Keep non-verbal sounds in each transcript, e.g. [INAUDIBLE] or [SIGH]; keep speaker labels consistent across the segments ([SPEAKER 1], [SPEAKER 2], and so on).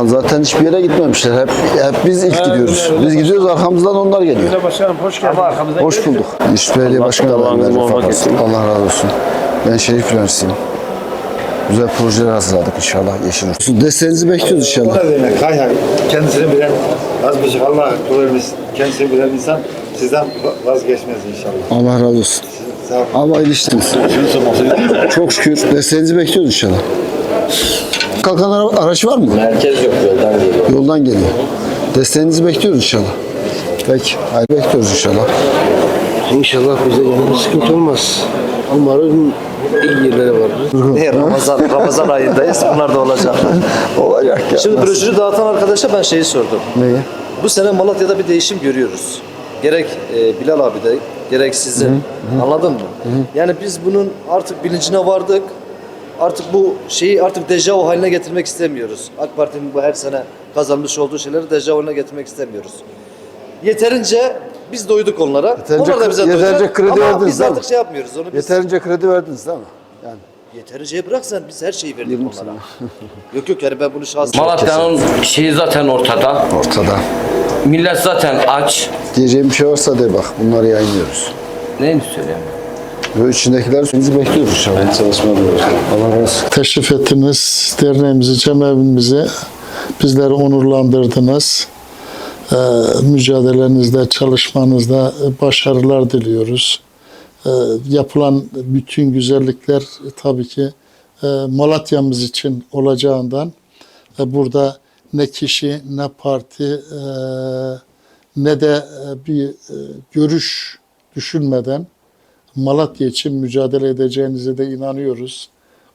[SPEAKER 1] Lan zaten hiçbir yere gitmemişler. Hep, hep biz ilk gidiyoruz. Biz gidiyoruz arkamızdan onlar geliyor.
[SPEAKER 2] Başkanım hoş geldin.
[SPEAKER 1] Hoş bulduk. İş Belediye Başkanı
[SPEAKER 2] Allah
[SPEAKER 1] ben razı olsun. Ben şerif prensiyim. Güzel projeler hazırladık inşallah Yeşil Olsun. Desteğinizi bekliyoruz inşallah.
[SPEAKER 3] O ne demek? Hay hay. Kendisini bilen, az buçuk Allah kul vermiş. Kendisini bilen insan sizden vazgeçmez inşallah.
[SPEAKER 1] Allah razı olsun.
[SPEAKER 3] Sağ olun.
[SPEAKER 1] Ama ilişkiniz. Çok şükür. Desteğinizi bekliyoruz inşallah. Kalkan ara- araç var mı?
[SPEAKER 4] Merkez yok yoldan geliyor.
[SPEAKER 1] Yoldan geliyor. Desteğinizi bekliyoruz inşallah. Peki. Hayır bekliyoruz inşallah.
[SPEAKER 5] İnşallah bize bir sıkıntı olmaz. Umarım iyi yerlere varır.
[SPEAKER 4] Ne Ramazan, Ramazan [LAUGHS] ayındayız. Bunlar da olacak. [LAUGHS]
[SPEAKER 1] Olacak ya.
[SPEAKER 4] Şimdi broşürü dağıtan arkadaşa ben şeyi sordum.
[SPEAKER 1] Neyi?
[SPEAKER 4] Bu sene Malatya'da bir değişim görüyoruz. Gerek e, Bilal abi de, gerek sizin. Anladın mı? Yani biz bunun artık bilincine vardık. Artık bu şeyi artık dejavu haline getirmek istemiyoruz. AK Parti'nin bu her sene kazanmış olduğu şeyleri dejavu haline getirmek istemiyoruz. Yeterince biz doyduk onlara.
[SPEAKER 1] Yeterince
[SPEAKER 4] Onlar da bize
[SPEAKER 1] yeterince
[SPEAKER 4] doyacak.
[SPEAKER 1] kredi
[SPEAKER 4] Ama
[SPEAKER 1] verdiniz
[SPEAKER 4] biz
[SPEAKER 1] değil mi?
[SPEAKER 4] artık şey yapmıyoruz. Onu biz
[SPEAKER 1] Yeterince kredi verdiniz değil mi? Yani.
[SPEAKER 4] Yeterince bırak sen biz her şeyi verdik onlara. [LAUGHS] yok yok yani ben bunu şahsen
[SPEAKER 6] Malatya'nın şeyi zaten ortada.
[SPEAKER 1] Ortada.
[SPEAKER 6] Millet zaten aç.
[SPEAKER 1] Diyeceğim bir şey varsa de bak. Bunları yayınlıyoruz.
[SPEAKER 6] Neyini söyleyeyim?
[SPEAKER 1] Ve içindekiler sizi bekliyoruz inşallah. Çalışma Allah razı olsun.
[SPEAKER 7] teşrif ettiniz. Derneğimizi, cemevimizi bizleri onurlandırdınız. Ee, mücadelenizde, çalışmanızda başarılar diliyoruz. Ee, yapılan bütün güzellikler tabii ki e, Malatya'mız için olacağından e, burada ne kişi, ne parti, e, ne de e, bir e, görüş düşünmeden Malatya için mücadele edeceğinize de inanıyoruz.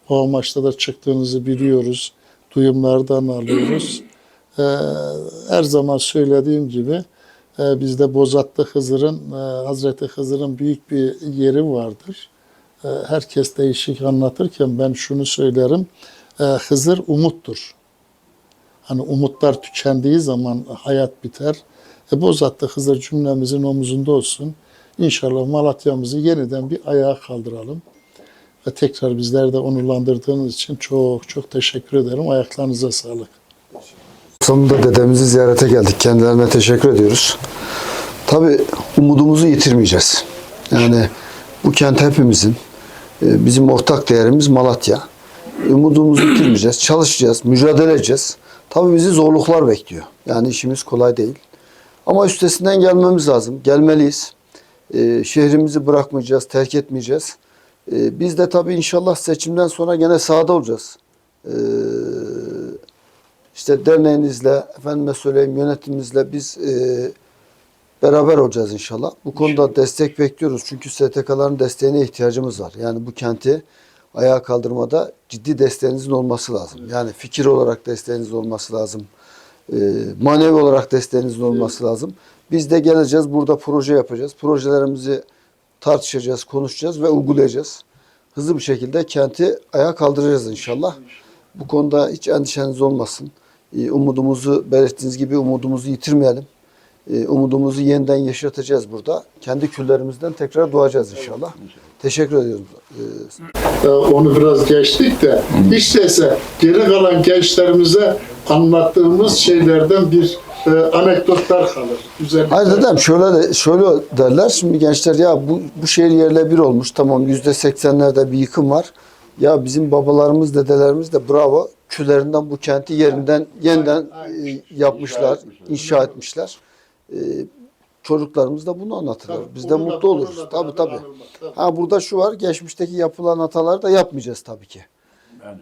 [SPEAKER 7] O amaçla da çıktığınızı biliyoruz. Duyumlardan alıyoruz. [CLEARS THROAT] Ee, her zaman söylediğim gibi e, bizde Bozatlı Hızır'ın, e, Hazreti Hızır'ın büyük bir yeri vardır. E, herkes değişik anlatırken ben şunu söylerim. E, Hızır umuttur. Hani umutlar tükendiği zaman hayat biter. E, Bozatlı Hızır cümlemizin omuzunda olsun. İnşallah Malatya'mızı yeniden bir ayağa kaldıralım. Ve tekrar bizleri de onurlandırdığınız için çok çok teşekkür ederim. Ayaklarınıza sağlık.
[SPEAKER 1] Sonunda dedemizi ziyarete geldik. Kendilerine teşekkür ediyoruz. Tabii umudumuzu yitirmeyeceğiz. Yani bu kent hepimizin, e, bizim ortak değerimiz Malatya. Umudumuzu yitirmeyeceğiz, çalışacağız, mücadele edeceğiz. Tabii bizi zorluklar bekliyor. Yani işimiz kolay değil. Ama üstesinden gelmemiz lazım. Gelmeliyiz. E, şehrimizi bırakmayacağız, terk etmeyeceğiz. E, biz de tabii inşallah seçimden sonra gene sahada olacağız. E, işte derneğinizle, efendime söyleyeyim yönetimimizle biz e, beraber olacağız inşallah. Bu konuda destek bekliyoruz. Çünkü STK'ların desteğine ihtiyacımız var. Yani bu kenti ayağa kaldırmada ciddi desteğinizin olması lazım. Yani fikir olarak desteğiniz olması lazım. E, manevi olarak desteğinizin olması lazım. Biz de geleceğiz, burada proje yapacağız. Projelerimizi tartışacağız, konuşacağız ve uygulayacağız. Hızlı bir şekilde kenti ayağa kaldıracağız inşallah. Bu konuda hiç endişeniz olmasın. Ee, Umudumuzu belirttiğiniz gibi umudumuzu yitirmeyelim. Ee, Umudumuzu yeniden yaşatacağız burada. Kendi küllerimizden tekrar doğacağız inşallah. Teşekkür ediyorum. Ee,
[SPEAKER 7] Ee, Onu biraz geçtik de işteyse geri kalan gençlerimize anlattığımız şeylerden bir e, anekdotlar kalır. Üzerinde.
[SPEAKER 1] Hayır dedem şöyle de, şöyle derler. Şimdi gençler ya bu, bu şehir yerle bir olmuş. Tamam yüzde seksenlerde bir yıkım var. Ya bizim babalarımız, dedelerimiz de bravo. Küllerinden bu kenti yerinden yeniden e, yapmışlar, inşa etmişler. E, çocuklarımız da bunu anlatırlar.
[SPEAKER 7] Tabii,
[SPEAKER 1] Biz de mutlu oluruz. Tabii tabii. Ha burada şu var. Geçmişteki yapılan hataları da yapmayacağız tabii ki.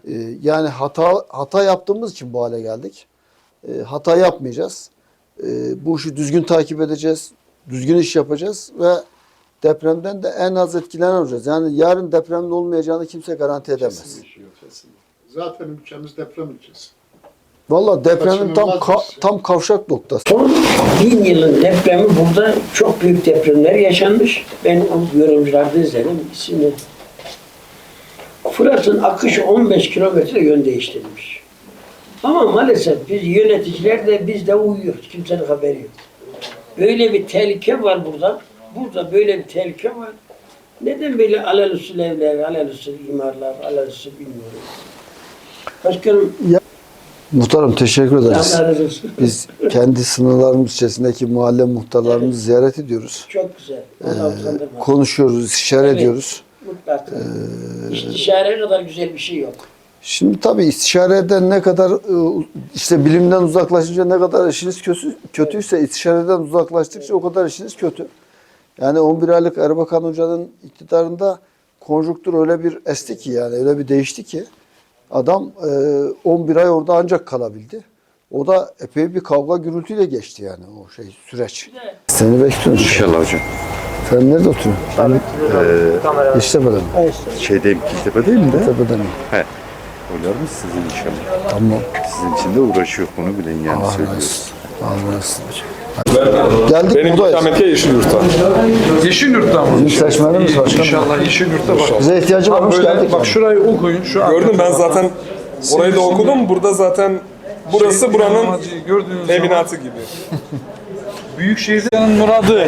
[SPEAKER 1] E, yani hata hata yaptığımız için bu hale geldik. E, hata yapmayacağız. E, bu işi düzgün takip edeceğiz. Düzgün iş yapacağız ve depremden de en az etkilenen olacağız. Yani yarın depremin olmayacağını kimse garanti edemez.
[SPEAKER 7] Zaten ülkemiz deprem ülkesi.
[SPEAKER 1] Vallahi depremin tam ka-
[SPEAKER 7] şey.
[SPEAKER 1] tam kavşak noktası.
[SPEAKER 8] Son bin yılın depremi burada çok büyük depremler yaşanmış. Ben o yorumcularda izledim. İsmini. Fırat'ın akışı 15 kilometre yön değiştirmiş. Ama maalesef biz yöneticiler de biz de uyuyoruz. Kimsenin haberi yok. Böyle bir tehlike var burada. Burada böyle bir tehlike var. Neden böyle alelüsül evler, alelüsül imarlar, alelüsül bilmiyorum. Başkanım
[SPEAKER 1] Muhtarım teşekkür ederiz. Biz kendi sınırlarımız içerisindeki mahalle muhtarlarımızı ziyaret ediyoruz.
[SPEAKER 8] Çok güzel. Utandırmaz.
[SPEAKER 1] Konuşuyoruz, istişare
[SPEAKER 8] Evet.
[SPEAKER 1] ediyoruz.
[SPEAKER 8] Mutlaka. İstişare kadar güzel bir şey yok.
[SPEAKER 1] Şimdi tabii istişareden ne kadar e, işte bilimden uzaklaşınca ne kadar işiniz kötü, kötüyse istişareden uzaklaştıkça o kadar işiniz kötü. Yani 11 aylık Erbakan Hoca'nın iktidarında konjüktür öyle bir esti ki yani öyle bir değişti ki adam e, 11 ay orada ancak kalabildi. O da epey bir kavga gürültüyle geçti yani o şey süreç. Seni bekliyorum.
[SPEAKER 2] İnşallah hocam.
[SPEAKER 1] Sen nerede oturuyorsun? Ben İştepe'de mi?
[SPEAKER 2] Şeydeyim, Kiltepe'deyim de.
[SPEAKER 1] İştepe'de mi?
[SPEAKER 2] Olur mu sizin inşallah?
[SPEAKER 1] Tamam.
[SPEAKER 2] Sizin için de uğraşıyor bunu bilin yani söylüyoruz.
[SPEAKER 1] Allah razı olsun. Geldik
[SPEAKER 9] Benim
[SPEAKER 1] buradayız.
[SPEAKER 9] ikametgah Yeşilyurt'ta.
[SPEAKER 10] Yeşilyurt'ta mı?
[SPEAKER 1] Bizim seçmenimiz başkanım.
[SPEAKER 10] İnşallah Yeşilyurt'ta bak.
[SPEAKER 1] Bize ihtiyacı
[SPEAKER 10] Tam
[SPEAKER 1] varmış
[SPEAKER 10] böyle,
[SPEAKER 1] geldik.
[SPEAKER 10] bak
[SPEAKER 1] yani.
[SPEAKER 10] şurayı okuyun. Şu
[SPEAKER 9] Gördüm ben zaten orayı da okudum. Burada zaten burası buranın
[SPEAKER 10] gördüğünüz
[SPEAKER 9] teminatı gibi.
[SPEAKER 10] Büyükşehir'in muradı.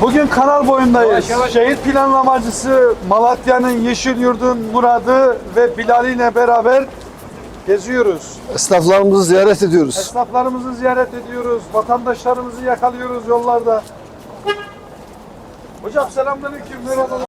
[SPEAKER 10] Bugün kanal boyundayız. Şehit planlamacısı Malatya'nın Yeşilyurt'un Muradı ve Bilal ile beraber geziyoruz.
[SPEAKER 1] Esnaflarımızı ziyaret ediyoruz.
[SPEAKER 10] Esnaflarımızı ziyaret ediyoruz. Vatandaşlarımızı yakalıyoruz yollarda. Hocam selamünaleyküm. Merhaba.